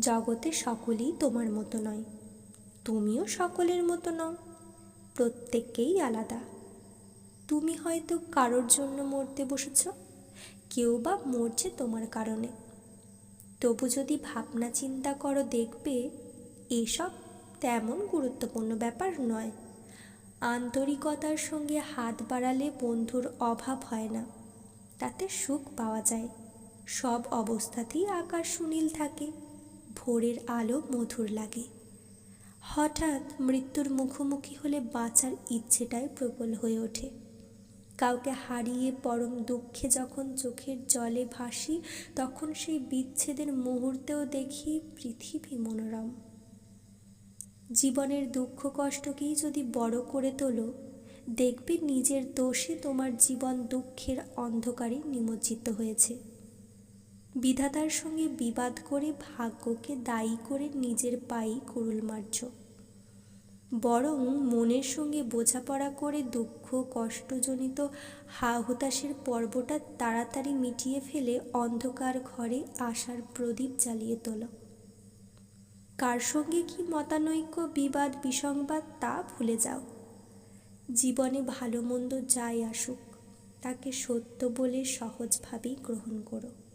জগতে সকলেই তোমার মতো নয়। তুমিও সকলের মতো নও। প্রত্যেককেই আলাদা। তুমি হয়তো কারোর জন্য মরতে বসেছ, কেউ বা মরছে তোমার কারণে। তবু যদি ভাবনা চিন্তা করো দেখবে, এসব তেমন গুরুত্বপূর্ণ ব্যাপার নয়। আন্তরিকতার সঙ্গে হাত বাড়ালে বন্ধুর অভাব হয় না। তাতে সুখ পাওয়া যায়। সব অবস্থাতেই আকাশ সুনীল থাকে। ভোরের আলো মধুর লাগে। হঠাৎ মৃত্যুর মুখোমুখি হলে বাঁচার ইচ্ছেটাই প্রবল হয়ে ওঠে। কাউকে হারিয়ে পরম দুঃখে যখন চোখের জলে ভাসি, তখন সেই বিচ্ছেদের মুহূর্তেও দেখি পৃথিবী মনোরম। জীবনের দুঃখ কষ্টকেই যদি বড় করে তোলো, দেখবে নিজের দোষে তোমার জীবন দুঃখের অন্ধকারে নিমজ্জিত হয়েছে। বিধাতার সঙ্গে বিবাদ করে ভাগ্যকে দায়ী করে নিজের পায়েই কুরুল মারছ বরং মনের সঙ্গে বোঝাপড়া করে দুঃখ কষ্টজনিত হা হুতাশের পর্বটা তাড়াতাড়ি মিটিয়ে ফেলে অন্ধকার ঘরে আশার প্রদীপ জ্বালিয়ে তোলো। কার সঙ্গে কি মতানৈক্য, বিবাদ, বিসংবাদ তা ভুলে যাও। জীবনে ভালো মন্দ যাই আসুক, তাকে সত্য বলে সহজভাবেই গ্রহণ করো।